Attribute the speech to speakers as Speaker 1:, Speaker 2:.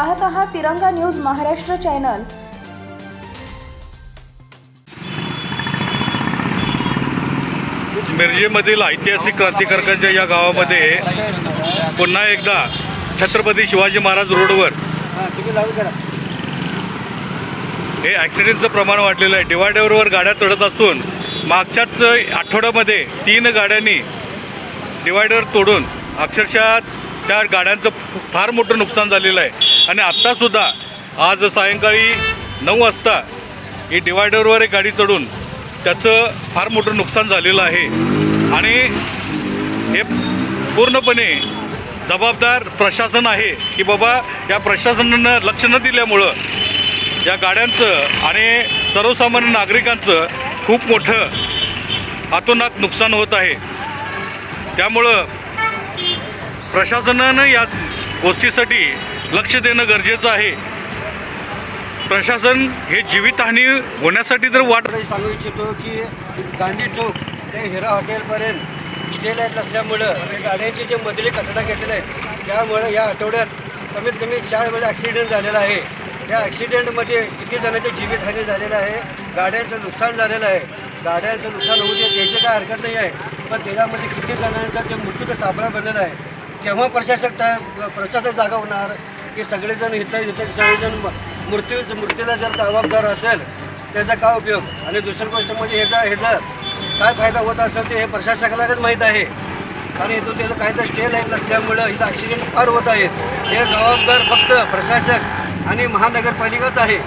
Speaker 1: पाहत आहात तिरंगा न्यूज महाराष्ट्र चॅनल.
Speaker 2: मिरजेमधील ऐतिहासिक क्रांतिकारकांच्या या गावामध्ये पुन्हा एकदा छत्रपती शिवाजी महाराज रोडवर हे ॲक्सिडेंटचं प्रमाण वाढलेलं आहे. डिवायडरवर गाड्या चढत असून मागच्याच आठवड्यामध्ये तीन गाड्यांनी डिवायडर तोडून अक्षरशः त्या गाड्यांचं फार मोठं नुकसान झालेलं आहे. आणि आत्तासुद्धा आज सायंकाळी नऊ वाजता ही डिवायडरवर एक गाडी चढून त्याचं फार मोठं नुकसान झालेलं आहे. आणि हे पूर्णपणे जबाबदार प्रशासन आहे की बाबा या प्रशासनानं लक्ष न दिल्यामुळं या गाड्यांचं आणि सर्वसामान्य नागरिकांचं खूप मोठं हातोनात नुकसान होत आहे. त्यामुळं प्रशासनानं या गोष्टीसाठी लक्ष देणं गरजेचं आहे. प्रशासन हे जीवितहानी होण्यासाठी जर वाट
Speaker 3: सांगू इच्छितो की गांधी चौक ते हिरा हॉटेलपर्यंत स्टे लाइट नसल्यामुळं हे गाड्यांचे जे मधले कचरा घेतलेले आहेत त्यामुळं या आठवड्यात कमीत कमी चार वेळा ॲक्सिडेंट झालेला आहे. या ॲक्सिडेंटमध्ये किती जणांची जीवितहानी झालेलं आहे गाड्यांचं नुकसान झालेलं आहे. गाड्यांचं नुकसान होऊ दे त्याची काय हरकत नाही आहे. पण त्याच्यामध्ये किती जणांचा ते मृत्यूचा सापळा बनलेला आहे केव्हा प्रशासक त्या प्रशासक जागा होणार की सगळेजण इथं इथं सगळेजण म- मृत्यू मृत्यूला जर जबाबदार असेल त्याचा काय उपयोग? आणि दुसरी गोष्ट म्हणजे ह्याचा ह्याचा काय फायदा होत असेल ते हे प्रशासकालाच माहीत आहे. आणि इथून त्याचं काही तर स्टे लाईन नसल्यामुळं इथं ॲक्सिडेंट फार होत आहेत. हे जबाबदार फक्त प्रशासक आणि महानगरपालिकाच आहे.